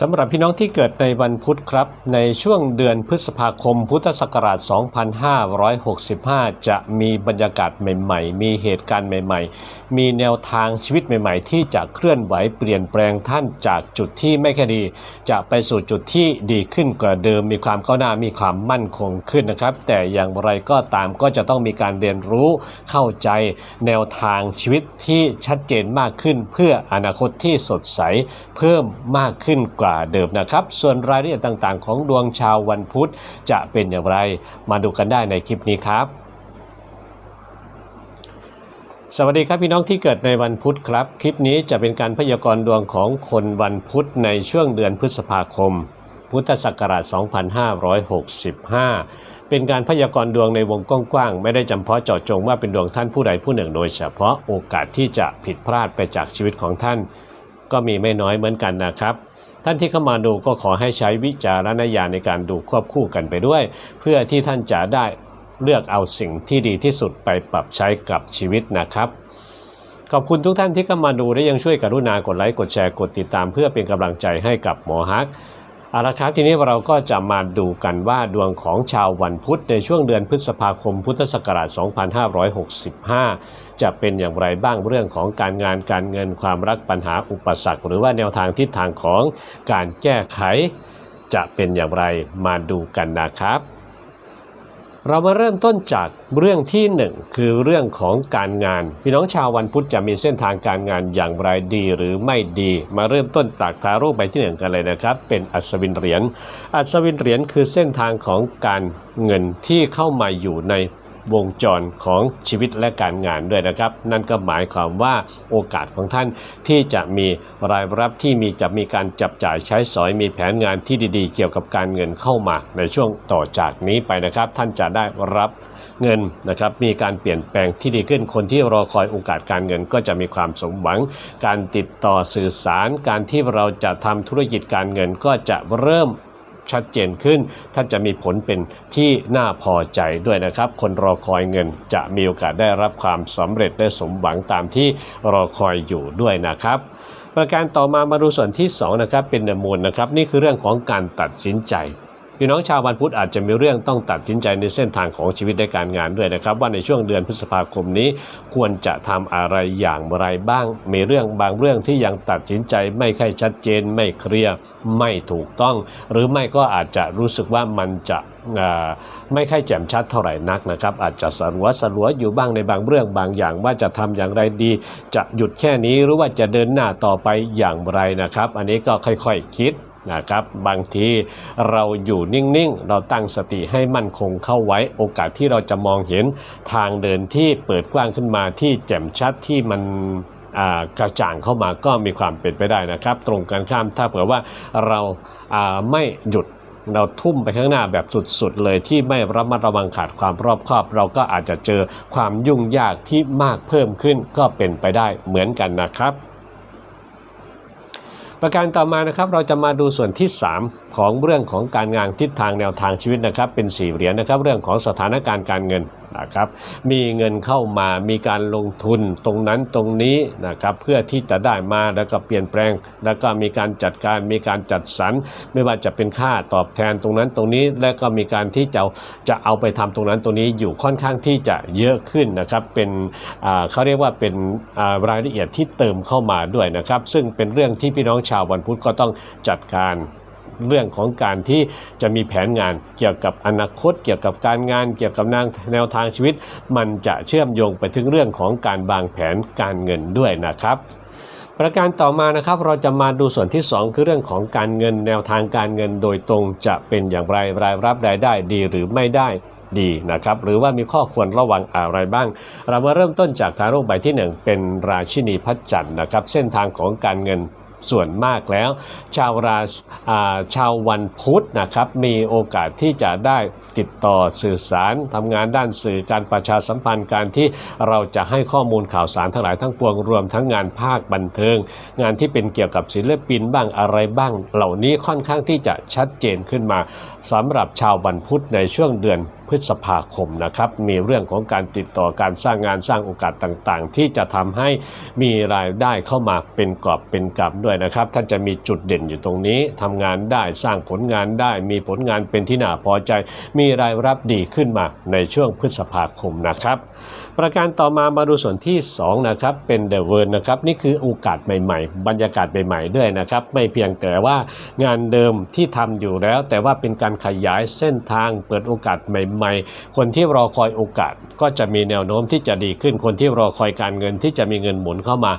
สำหรับพี่น้องที่เกิดในวันพุธครับ ในช่วงเดือนพฤษภาคมพุทธศักราช 2565 จะมีบรรยากาศใหม่ ๆ มีเหตุการณ์ใหม่ ๆ มีแนวทางชีวิตใหม่ ๆ ที่จะเคลื่อนไหวเปลี่ยนแปลงท่านจากจุดที่ไม่ค่ดี จะไปสู่จุดที่ดีขึ้นกว่าเดิม มีความก้าวหน้ามีความมั่นคงขึ้นนะครับ แต่อย่างไรก็ตามก็จะต้องมีการเรียนรู้เข้าใจแนวทางชีวิตที่ชัดเจนมากขึ้น เพื่ออนาคตที่สดใสเพิ่มมากขึ้นกว่าเดิมนะครับ ส่วนรายละเอียดต่างๆ ของดวงชาววันพุธจะเป็นอย่างไร มาดูกันได้ในคลิปนี้ครับ สวัสดีครับพี่น้องที่เกิดในวันพุธครับ คลิปนี้จะเป็นการพยากรณ์ดวงของคนวันพุธในช่วงเดือนพฤษภาคม พุทธศักราช 2565เป็นการพยากรณ์ดวงในวงกว้างๆ ไม่ได้จำเพาะเจาะจงว่าเป็นดวงท่านผู้ใดผู้หนึ่งโดยเฉพาะโอกาสที่จะผิดพลาดไปจากชีวิตของท่าน ก็มีไม่น้อยเหมือนกันนะครับ ท่านที่เข้ามาดูก็ขอให้ใช้วิจารณญาณในการดูควบคู่กันไปด้วย เพื่อที่ท่านจะได้เลือกเอาสิ่งที่ดีที่สุดไปปรับใช้กับชีวิตนะครับ ขอบคุณทุกท่านที่เข้ามาดูและยังช่วยกรุณากดไลค์กดแชร์กดติดตาม เพื่อเป็นกำลังใจให้กับหมอฮัก เอาละครับทีนี้เราก็จะมาดูกันว่าดวงของชาววันพุธในช่วงเดือนพฤษภาคมพุทธศักราช 2565 จะเป็นอย่างไรบ้างเรื่องของการงานการเงินความรักปัญหาอุปสรรค หรือว่าแนวทางทิศทางของการแก้ไขจะเป็นอย่างไรมาดูกันนะครับ เรามาเริ่มต้นจากเรื่องที่หนึ่งคือเรื่องของการงาน พี่น้องชาววันพุธจะมีเส้นทางการงานอย่างไรดีหรือไม่ดี มาเริ่มต้นจากทาโร่ใบที่หนึ่งกันเลยนะครับ เป็นอัศวินเหรียญอัศวินเหรียญคือเส้นทางของการเงินที่เข้ามาอยู่ใน วงจรของชีวิตและการงานด้วยนะครับ นั่นก็หมายความว่าโอกาสของท่านที่จะมีรายรับที่มีจะมีการจับจ่ายใช้สอยมีแผนงานที่ดีๆ เกี่ยวกับการเงินเข้ามาในช่วงต่อจากนี้ไปนะครับ ท่านจะได้รับเงินนะครับมีการเปลี่ยนแปลงที่ดีขึ้นคนที่รอคอยโอกาสการเงินก็จะมีความสมหวัง การติดต่อสื่อสารการที่เราจะทำธุรกิจการเงินก็จะเริ่ม ชัดเจนขึ้น ท่านจะมีผลเป็นที่น่าพอใจด้วยนะครับ คนรอคอยเงินจะมีโอกาสได้รับความสำเร็จได้สมหวังตามที่รอคอยอยู่ด้วยนะครับประการต่อมามาดูส่วนที่2นะครับเป็นมูลนะครับ นี่คือเรื่องของการตัดสินใจ พี่น้องชาววันพุธอาจจะมีเรื่องต้องตัดสินใจในเส้นทางของชีวิตในการงานด้วยนะครับ ว่าในช่วงเดือนพฤษภาคมนี้ควรจะทำอะไรอย่างไรบ้าง มีเรื่องบางเรื่องที่ยังตัดสินใจไม่ค่อยชัดเจน ไม่เคลียร์ไม่ถูกต้อง หรือไม่ก็อาจจะรู้สึกว่ามันจะไม่ค่อยแจ่มชัดเท่าไหร่นักนะครับ อาจจะสลัวสลัวอยู่บ้างในบางเรื่องบางอย่างว่าจะทำอย่างไรดี จะหยุดแค่นี้หรือว่าจะเดินหน้าต่อไปอย่างไรนะครับ อันนี้ก็ค่อยๆคิด นะครับ บางทีเราอยู่นิ่งๆ เราตั้งสติให้มั่นคงเข้าไว้โอกาสที่เราจะมองเห็นทางเดินที่เปิดกว้างขึ้นมาที่แจ่มชัดที่มันกระจ่างเข้ามาก็มีความเป็นไปได้นะครับ ตรงกันข้ามถ้าเผื่อว่าเราอ่าไม่หยุดเราทุ่มไปข้างหน้าแบบสุดๆ เลยที่ไม่ระมัดระวังขาดความรอบคอบ เราก็อาจจะเจอความยุ่งยากที่มากเพิ่มขึ้นก็เป็นไปได้เหมือนกันนะครับ ประการต่อมานะครับเราจะมาดูส่วนที่ 3 ของเรื่องของการงานทิศทางแนวทางชีวิตนะครับ เป็นสี่เหรียญนะครับ เรื่องของสถานการณ์การเงินนะครับ มีเงินเข้ามามีการลงทุนตรงนั้นตรงนี้นะครับเพื่อที่จะได้มาแล้วก็เปลี่ยนแปลง แล้วก็มีการจัดการมีการจัดสรรไม่ว่าจะเป็นค่าตอบแทนตรงนั้นตรงนี้และก็มีการที่จะจะเอาไปทำตรงนั้นตรงนี้อยู่ค่อนข้างที่จะเยอะขึ้นนะครับเป็นเขาเรียกว่าเป็นรายละเอียดที่เติมเข้ามาด้วยนะครับ ซึ่งเป็นเรื่องที่พี่น้องชาววันพุธก็ต้องจัดการ เรื่องของการที่จะมีแผนงานเกี่ยวกับอนาคต เกี่ยวกับการงาน เกี่ยวกับนางแนวทางชีวิต มันจะเชื่อมโยงไปถึงเรื่องของการวางแผนการเงินด้วยนะครับประการต่อมานะครับเราจะมาดูส่วนที่ 2 คือเรื่องของการเงินแนวทางการเงินโดยตรงจะเป็นอย่างไรรายรับรายได้ดีหรือไม่ได้ดีนะครับหรือว่ามีข้อควรระวังอะไรบ้าง เรามาเริ่มต้นจากทาโร่ใบที่ 1 เป็นราชินีพัชจันทร์นะครับเส้นทางของการเงิน ส่วนมากแล้ว ชาวราศชาววันพุธนะครับมีโอกาสที่จะได้ติดต่อสื่อสารทำงานด้านสื่อการประชาสัมพันธ์การที่เราจะให้ข้อมูลข่าวสารทั้งหลายทั้งปวงรวมทั้งงานภาคบันเทิง งานที่เป็นเกี่ยวกับศิลปินบ้างอะไรบ้าง เหล่านี้ค่อนข้างที่จะชัดเจนขึ้นมาสำหรับชาววันพุธในช่วงเดือนพฤษภาคมนะครับ มีเรื่องของการติดต่อการสร้างงานสร้างโอกาสต่างๆ ที่จะทำให้มีรายได้เข้ามาเป็นกอบเป็นกำด้วยนะครับ ท่านจะมีจุดเด่นอยู่ตรงนี้ทำงานได้สร้างผลงานได้ มีผลงานเป็นที่น่าพอใจ มีรายรับดีขึ้นมาในช่วงพฤษภาคมนะครับ ประการต่อมามาดูส่วนที่2นะครับเป็นเดเวิร์นนะครับนี่คือโอกาสใหม่ ๆ บรรยากาศใหม่ๆด้วยนะครับไม่เพียงแต่ว่างานเดิมที่ทำอยู่แล้ว แต่ว่าเป็นการขยายเส้นทางเปิดโอกาสใหม่ๆคนที่รอคอยโอกาสก็จะมีแนวโน้มที่จะดีขึ้น คนที่รอคอยการเงินที่จะมีเงินหมุนเข้ามา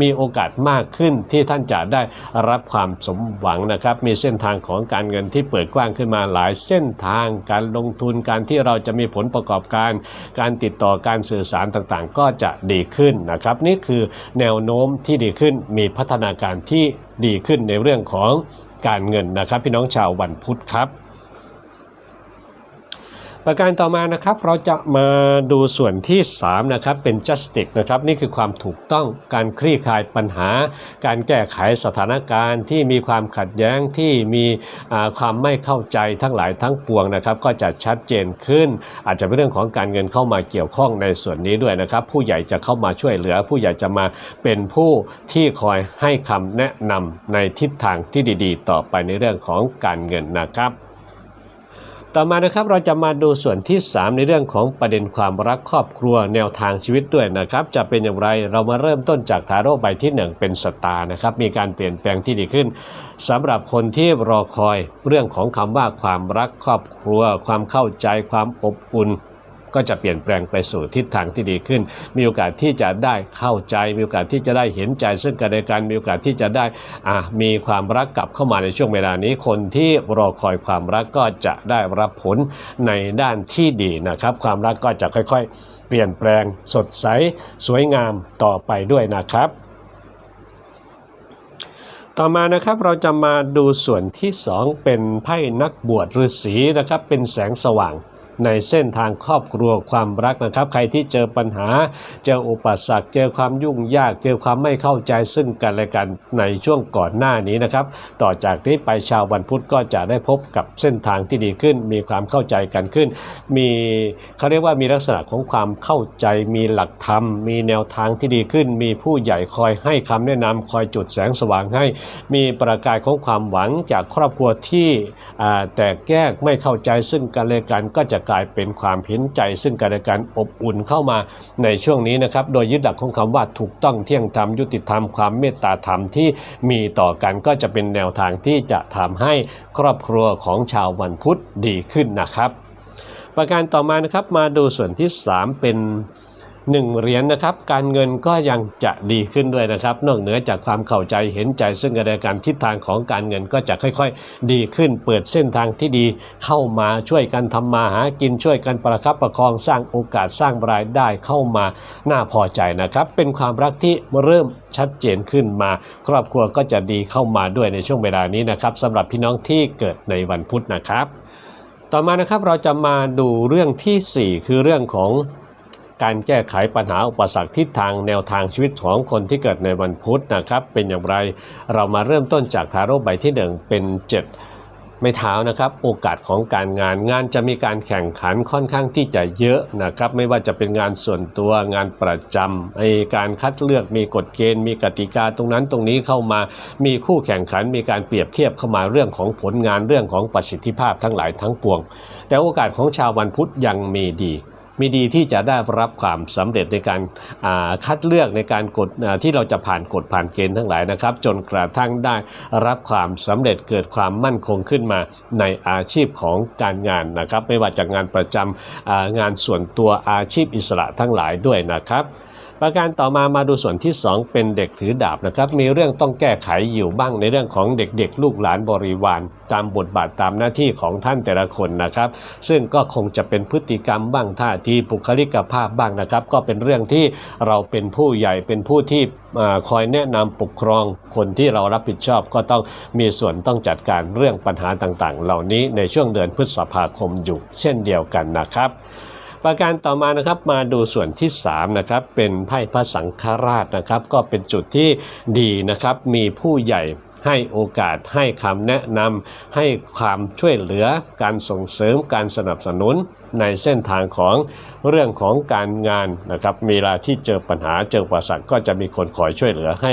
มีโอกาสมากขึ้นที่ท่านจะได้รับความสมหวังนะครับ มีเส้นทางของการเงินที่เปิดกว้างขึ้นมาหลายเส้นทาง การลงทุนการที่เราจะมีผลประกอบการ การติดต่อการสื่อสารต่างๆ ก็จะดีขึ้นนะครับ นี่คือแนวโน้มที่ดีขึ้นมีพัฒนาการที่ดีขึ้นในเรื่องของการเงินนะครับ พี่น้องชาววันพุธครับ ประการต่อมานะครับเราจะมาดูส่วนที่ 3 นะครับ เป็น justice นะครับนี่คือความถูกต้องการคลี่คลายปัญหา การแก้ไขสถานการณ์ที่มีความขัดแย้งที่มีความไม่เข้าใจทั้งหลายทั้งปวงนะครับ ก็จะชัดเจนขึ้น อาจจะเป็นเรื่องของการเงินเข้ามาเกี่ยวข้องในส่วนนี้ด้วยนะครับ ผู้ใหญ่จะเข้ามาช่วยเหลือ ผู้ใหญ่จะมาเป็นผู้ที่คอยให้คำแนะนำในทิศทางที่ดี ๆ ต่อไปในเรื่องของการเงินนะครับ ต่อมานะครับเราจะมาดูส่วนที่ 3 ในเรื่องของประเด็นความรักครอบครัวแนวทางชีวิตด้วยนะครับ จะเป็นอย่างไรเรามาเริ่มต้นจากทาโร่ใบที่ 1 เป็นสตาร์นะครับมีการเปลี่ยนแปลงที่ดีขึ้นสำหรับคนที่รอคอยเรื่องของคำว่าความรักครอบครัว ความเข้าใจความอบอุ่น ก็จะเปลี่ยนแปลงไปสู่ทิศทางที่ดีขึ้น มีโอกาสที่จะได้เข้าใจ มีโอกาสที่จะได้เห็นใจซึ่งกันและกันมีโอกาสที่จะได้อะมีความรักกลับเข้ามาในช่วงเวลานี้ คนที่รอคอยความรักก็จะได้รับผลในด้านที่ดีนะครับ ความรักก็จะค่อยๆ เปลี่ยนแปลงสดใสสวยงามต่อไปด้วยนะครับต่อมานะครับเราจะมาดูส่วนที่ 2 เป็นไพ่นักบวชฤาษีนะครับเป็นแสงสว่าง ในเส้นทางครอบครัวความรักนะครับ ใครที่เจอปัญหา เจออุปสรรค เจอความยุ่งยาก เจอความไม่เข้าใจซึ่งกันและกันในช่วงก่อนหน้านี้นะครับ ต่อจากนี้ไปชาววันพุธก็จะได้พบกับเส้นทางที่ดีขึ้น มีความเข้าใจกันขึ้น มีเขาเรียกว่ามีลักษณะของความเข้าใจ มีหลักธรรม มีแนวทางที่ดีขึ้น มีผู้ใหญ่คอยให้คำแนะนำคอยจุดแสงสว่างให้ มีประกายของความหวังจากครอบครัวที่แตกแยกไม่เข้าใจซึ่งกันและกันก็จะกลายเป็นความเห็นใจ ซึ่งกันและกันอบอุ่นเข้ามาในช่วงนี้นะครับ โดยยึดหลักของคำว่าถูกต้องเที่ยงธรรมยุติธรรมความเมตตาธรรมที่มีต่อกันก็จะเป็นแนวทางที่จะทำให้ครอบครัวของชาววันพุธดีขึ้นนะครับ ประการต่อมานะครับมาดูส่วนที่ 3 เป็น 1เหรียญนะครับ การเงินก็ยังจะดีขึ้นด้วยนะครับ นอกเหนือจากความเข้าใจเห็นใจซึ่งกันและกันทิศทางของการเงินก็จะค่อยๆ ดีขึ้น เปิดเส้นทางที่ดีเข้ามาช่วยกันทำมาหากินช่วยกันประคับประคองสร้างโอกาสสร้างรายได้เข้ามาน่าพอใจนะครับ เป็นความรักที่เริ่มชัดเจนขึ้นมา ครอบครัวก็จะดีเข้ามาด้วยในช่วงเวลานี้นะครับสำหรับพี่น้องที่เกิดในวันพุธนะครับ ต่อมานะครับเราจะมาดูเรื่องทีสี่4 คือเรื่องของ การแก้ไขปัญหาอุปสรรคทิศทางแนวทางชีวิตของคนที่เกิดในวันพุธนะครับ เป็นอย่างไรเรามาเริ่มต้นจากทาโร่ใบที่ 1 เป็น 7ไม่เท้านะครับโอกาสของการงานงานจะมีการแข่งขันค่อนข้างที่จะเยอะนะครับไม่ว่าจะเป็นงานส่วนตัวงานประจำไอการคัดเลือกมีกฎเกณฑ์ มีกติกาตรงนั้นตรงนี้เข้ามามีคู่แข่งขันมีการเปรียบเทียบเข้ามาเรื่องของผลงานเรื่องของประสิทธิภาพทั้งหลายทั้งปวง แต่โอกาสของชาววันพุธยังมีดี มีดีที่จะได้รับความสำเร็จในการคัดเลือกในการกดที่เราจะผ่านกฎผ่านเกณฑ์ทั้งหลายนะครับ จนกระทั่งได้รับความสำเร็จเกิดความมั่นคงขึ้นมาในอาชีพของการงานนะครับ ไม่ว่าจากงานประจำอ่างานส่วนตัวอาชีพอิสระทั้งหลายด้วยนะครับ ประการต่อมามาดูส่วนที่ 2 เป็นเด็กถือดาบนะครับ มีเรื่องต้องแก้ไขอยู่บ้างในเรื่องของเด็กๆ ลูกหลานบริวารตามบทบาทตามหน้าที่ของท่านแต่ละคนนะครับ ซึ่งก็คงจะเป็นพฤติกรรมบ้างท่าทีบุคลิกภาพบ้างนะครับ ก็เป็นเรื่องที่เราเป็นผู้ใหญ่เป็นผู้ที่คอยแนะนำปกครองคนที่เรารับผิดชอบก็ต้องมีส่วนต้องจัดการเรื่องปัญหาต่างๆ เหล่านี้ในช่วงเดือนพฤษภาคมอยู่ เช่นเดียวกันนะครับ ประการต่อมานะครับมาดูส่วนที่3นะครับเป็นไพ่พระสังฆราชนะครับ ก็เป็นจุดที่ดีนะครับมีผู้ใหญ่ ให้โอกาสให้คำแนะนำให้ความช่วยเหลือการส่งเสริมการสนับสนุนในเส้นทางของเรื่องของการงานนะครับเวลาที่เจอปัญหาเจออุปสรรคก็จะมีคนคอยช่วยเหลือให้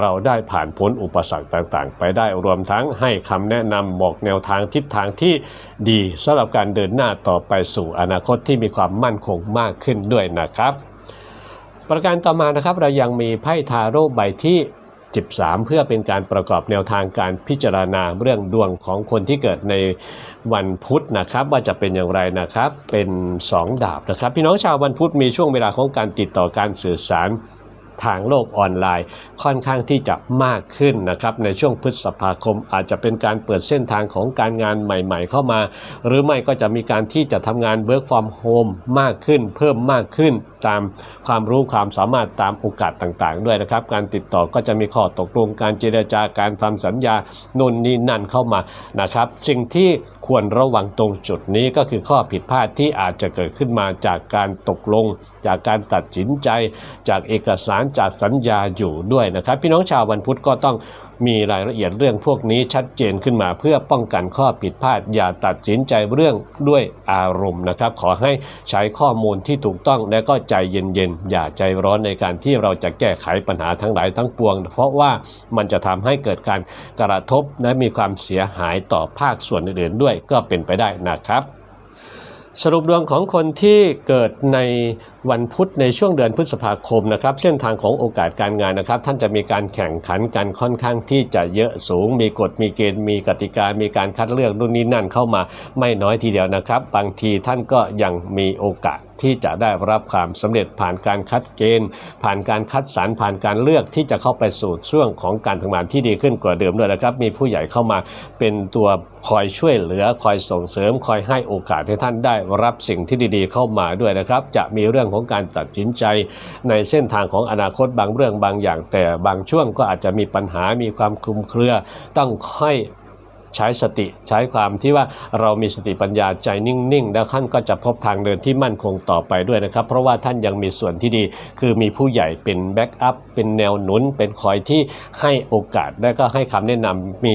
เราได้ผ่านพ้นอุปสรรคต่างๆ ไปได้รวมทั้งให้คำแนะนำบอกแนวทางทิศทางที่ดีสำหรับการเดินหน้าต่อไปสู่อนาคตที่มีความมั่นคงมากขึ้นด้วยนะครับ ประการต่อมานะครับเรายังมีไพ่ทาโร่ใบที่ 13 เพื่อเป็นการประกอบแนวทางการพิจารณาเรื่องดวงของคนที่เกิดในวันพุธนะครับ ว่าจะเป็นอย่างไรนะครับ เป็น 2 ดาบนะครับ พี่น้องชาววันพุธมีช่วงเวลาของการติดต่อการสื่อสารทางโลกออนไลน์ค่อนข้างที่จะมากขึ้นนะครับในช่วงพฤษภาคมอาจจะเป็นการเปิดเส้นทางของการงานใหม่ๆ เข้ามา หรือไม่ก็จะมีการที่จะทำงาน work from home มากขึ้น เพิ่มมากขึ้นตามความรู้ความสามารถตามโอกาสต่างๆ ด้วยนะครับ การติดต่อก็จะมีข้อตกลงการเจรจาการทำสัญญาโน่นนี่นั่นเข้ามานะครับ สิ่งที่ควรระวังตรงจุดนี้ก็คือข้อผิดพลาดที่อาจจะเกิดขึ้นมาจากการตกลง จากการตัดสินใจ จากเอกสารจากสัญญาอยู่ด้วยนะครับ พี่น้องชาววันพุธก็ต้อง มีรายละเอียดเรื่องพวกนี้ชัดเจนขึ้นมาเพื่อป้องกันข้อผิดพลาด อย่าตัดสินใจเรื่องด้วยอารมณ์นะครับ ขอให้ใช้ข้อมูลที่ถูกต้องและก็ใจเย็นๆ อย่าใจร้อนในการที่เราจะแก้ไขปัญหาทั้งหลายทั้งปวง เพราะว่ามันจะทำให้เกิดการกระทบและมีความเสียหายต่อภาคส่วนอื่นๆด้วยก็เป็นไปได้นะครับ สรุปดวงของคนที่เกิดในวันพุธในช่วงเดือนพฤษภาคมนะครับ เส้นทางของโอกาสการงานนะครับ ท่านจะมีการแข่งขันกันค่อนข้างที่จะเยอะสูง มีกฎมีเกณฑ์มีกติกา มีการคัดเลือกนู่นนี่นั่นเข้ามาไม่น้อยทีเดียวนะครับ บางทีท่านก็ยังมีโอกาสที่จะได้รับความสำเร็จผ่านการคัดเกณฑ์ ผ่านการคัดสรรผ่านการเลือกที่จะเข้าไปสู่ช่วงของการทำงานที่ดีขึ้นกว่าเดิมด้วยนะครับ มีผู้ใหญ่เข้ามาเป็นตัว คอยช่วยเหลือคอยส่งเสริมคอยให้โอกาสให้ท่านได้รับสิ่งที่ดีๆเข้ามาด้วยนะครับ จะมีเรื่องของการตัดสินใจ ในเส้นทางของอนาคตบางเรื่องบางอย่าง แต่บางช่วงก็อาจจะมีปัญหามีความคลุมเครือต้องค่อยใช้สติใช้ความที่ว่าเรามีสติปัญญาใจนิ่งๆ แล้วท่านก็จะพบทางเดินที่มั่นคงต่อไปด้วยนะครับ เพราะว่าท่านยังมีส่วนที่ดี คือมีผู้ใหญ่เป็นแบ็กอัพเป็นแนวหนุน เป็นคอยที่ให้โอกาส และก็ให้คำแนะนำมี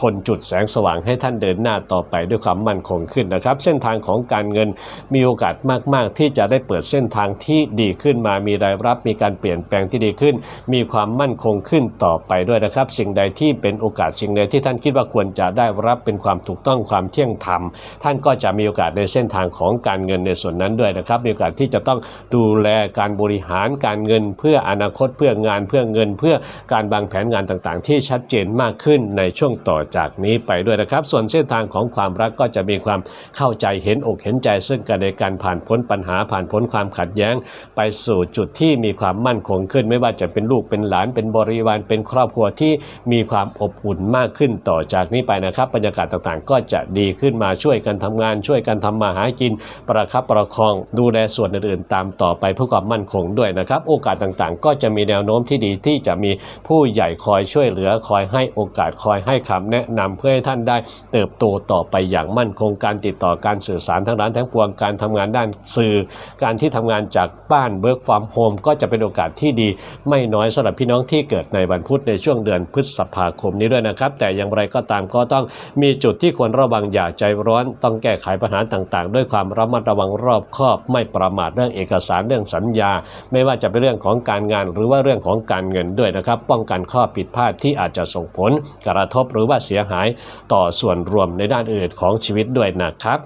คนจุดแสงสว่างให้ท่านเดินหน้าต่อไปด้วยความมั่นคงขึ้นนะครับ เส้นทางของการเงินมีโอกาสมาก ๆ ที่จะได้เปิดเส้นทางที่ดีขึ้นมามีรายรับ มีการเปลี่ยนแปลงที่ดีขึ้น มีความมั่นคงขึ้นต่อไปด้วยนะครับ สิ่งใดที่เป็นโอกาสสิ่งใดที่ท่านคิดว่าควรจะได้รับเป็นความถูกต้องความเที่ยงธรรม ท่านก็จะมีโอกาสในเส้นทางของการเงินในส่วนนั้นด้วยนะครับ มีโอกาสที่จะต้องดูแลการบริหารการเงิน เพื่ออนาคตเพื่องานเพื่อเงิน เพื่อการวางแผนงานต่างๆ ที่ชัดเจนมากขึ้นในช่วงต่อจากนี้ไปด้วยนะครับ ส่วนเส้นทางของความรักก็จะมีความเข้าใจเห็นอกเห็นใจ ซึ่งกันในการผ่านพ้นปัญหาผ่านพ้นความขัดแย้ง ไปสู่จุดที่มีความมั่นคงขึ้น ไม่ว่าจะเป็นลูกเป็นหลานเป็นบริวารเป็นครอบครัวที่มีความอบอุ่นมากขึ้นต่อจากนี้ไปนะครับ บรรยากาศต่างๆ ก็จะดีขึ้นมาช่วยกันทำงาน ช่วยกันทำมาหากิน ประคับประคองดูแลส่วนอื่นๆ ตามต่อไปเพื่อความมั่นคงด้วยนะครับ โอกาสต่างๆ ก็จะมีแนวโน้มที่ดีที่จะมีผู้ใหญ่คอยช่วยเหลือคอยให้โอกาสคอยให้คำแนะนำเพื่อให้ท่านได้เติบโตต่อไปอย่างมั่นคงการติดต่อการสื่อสารทั้งร้านทั้งปวงการทำงานด้านสื่อ การที่ทำงานจากบ้านเบิร์กฟาร์มโฮมก็จะเป็นโอกาสที่ดี ไม่น้อยสำหรับพี่น้องที่เกิดในวันพุธในช่วงเดือนพฤษภาคมนี้ด้วยนะครับ แต่อย่างไรก็ตามก็ต้องมีจุดที่ควรระวังอย่าใจร้อน ต้องแก้ไขปัญหาต่างๆ ด้วยความระมัดระวังรอบคอบ ไม่ประมาทเรื่องเอกสารเรื่องสัญญา ไม่ว่าจะเป็นเรื่องของการงานหรือว่าเรื่องของการเงินด้วยนะครับ ป้องกันข้อผิดพลาดที่อาจจะส่งผลกระทบหรือว่าเสียหายต่อส่วนรวมในด้านอื่นของชีวิตด้วยนะครับ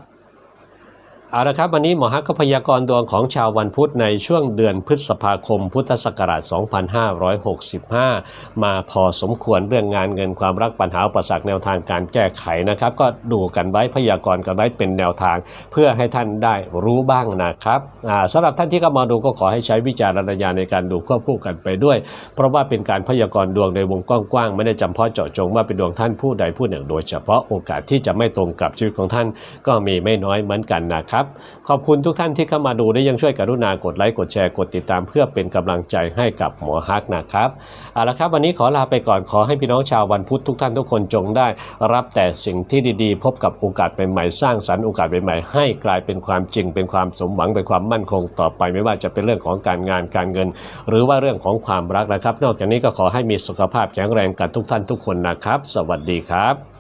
เอาละครับ วันนี้หมอฮักก็พยากรณ์ดวงของชาววันพุธในช่วงเดือนพฤษภาคม พุทธศักราช 2565 มาพอสมควรเรื่องงานเงินความรักปัญหาอุปสรรคแนวทางการแก้ไขนะครับ ก็ดูกันไว้พยากรณ์กันไว้เป็นแนวทาง เพื่อให้ท่านได้รู้บ้างนะครับอ่าสำหรับท่านที่เข้ามาดูก็ขอให้ใช้วิจารณญาณในการดูควบคู่กันไปด้วย เพราะว่าเป็นการพยากรณ์ดวงในวงกว้างๆไม่ได้จำเพาะเจาะจงว่าเป็นดวงท่านผู้ใดผู้หนึ่ง โดยเฉพาะโอกาสที่จะไม่ตรงกับชีวิตของท่านก็มีไม่น้อยเหมือนกันนะครับนะครับ ขอบคุณทุกท่านที่เข้ามาดูและยังช่วยกรุณากดไลค์กดแชร์กดติดตาม เพื่อเป็นกำลังใจให้กับหมอฮักนะครับเอาละครับ วันนี้ขอลาไปก่อนขอให้พี่น้องชาววันพุธทุกท่านทุกคนจงได้ รับแต่สิ่งที่ดีๆ พบกับโอกาสใหม่ๆสร้างสรรค์โอกาสใหม่ๆให้กลายเป็นความจริงเป็นความสมหวังเป็นความมั่นคงต่อไป ไม่ว่าจะเป็นเรื่องของการงานการเงิน หรือว่าเรื่องของความรักนะครับ นอกจากนี้ก็ขอให้มีสุขภาพแข็งแรงกันทุกท่านทุกคนนะครับ สวัสดีครับ